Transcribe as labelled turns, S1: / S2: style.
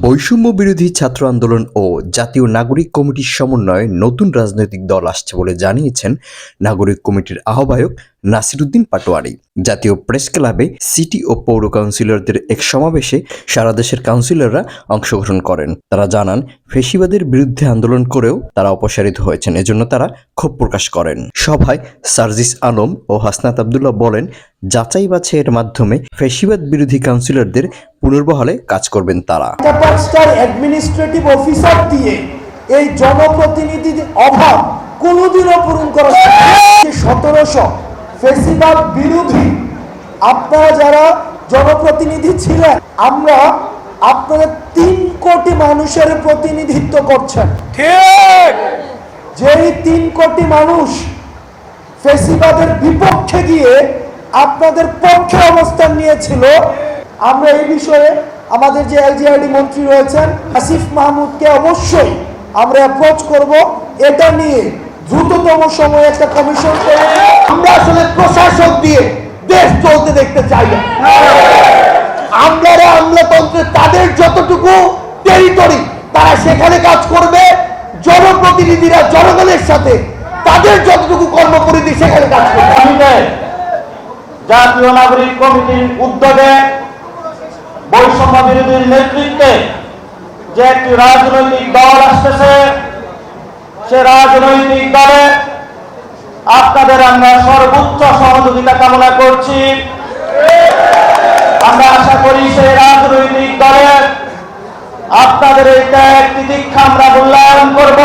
S1: বৈষম্য বিরোধী ছাত্র আন্দোলন ও জাতীয় নাগরিক কমিটির সমন্বয়ে নতুন রাজনৈতিক দল আসছে বলে জানিয়েছেন নাগরিক কমিটির আহ্বায়ক নাসিরুদ্দিন পাটোয়ারি। জাতীয় প্রেস ক্লাবে সিটি ও পৌর কাউন্সিলরদের এক সমাবেশে সারা দেশের কাউন্সিলররা অংশগ্রহণ করেন। তারা জানান, ফেসিবাদের বিরুদ্ধে আন্দোলন করেও তারা অপসারিত হয়েছেন, এজন্য তারা ক্ষোভ প্রকাশ করেন। সভায় সার্জিস আলম ও হাসনাত আবদুল্লাহ বলেন যাচাই বাছাইয়ের মাধ্যমে ফেসিবাদ বিরোধী কাউন্সিলরদের পুনর্বহালে কাজ করবেন তারা।
S2: অ্যাডমিনিস্ট্রেটিভ অফিসার দিয়ে এই জনপ্রতিনিধির অভাব কোনোদিনও পূরণ করা সতেরোশো ফেসিবাদ বিরোধী আপনারা যারা জনপ্রতিনিধি ছিলেন আমরা আপনাদের তিন কোটি মানুষের প্রতিনিধিত্ব করছেন। ঠিক! যেই তিন কোটি মানুষ ফেসিবাদের বিপক্ষে গিয়ে আপনাদের পক্ষে অবস্থান নিয়েছিল আমরা এই বিষয়ে আমাদের যে এলজিআইডি মন্ত্রী রয়েছেন, আসিফ মাহমুদকে অবশ্যই আমরা অ্যাপ্রোচ করব। এটা নিয়ে দ্রুততম সময়ে একটা কমিশন
S3: আমরা আসলে প্রশাসক দিয়ে দেশ চলতে দেখতে চাই না। আমলারা আমলাতন্ত্রে তাদের যতটুকু টেরিটরি তারা সেখানে কাজ করবে। জনপ্রতিনিধিরা জনগণের সাথে তাদের যতটুকু কর্মপরিধি সেখানে কাজ করবে।
S4: জাতীয় নাগরিক কমিটির উদ্যোগে বিরোধীর নেতৃত্বে যে একটি রাজনৈতিক দল আসতেছে, সে রাজনৈতিক দলে আপনাদের আমরা সর্বোচ্চ সহযোগিতা কামনা করছি। আমরা আশা করি সেই রাজনৈতিক দলে আপনাদের এই একটি দীক্ষা আমরা মূল্যায়ন করব।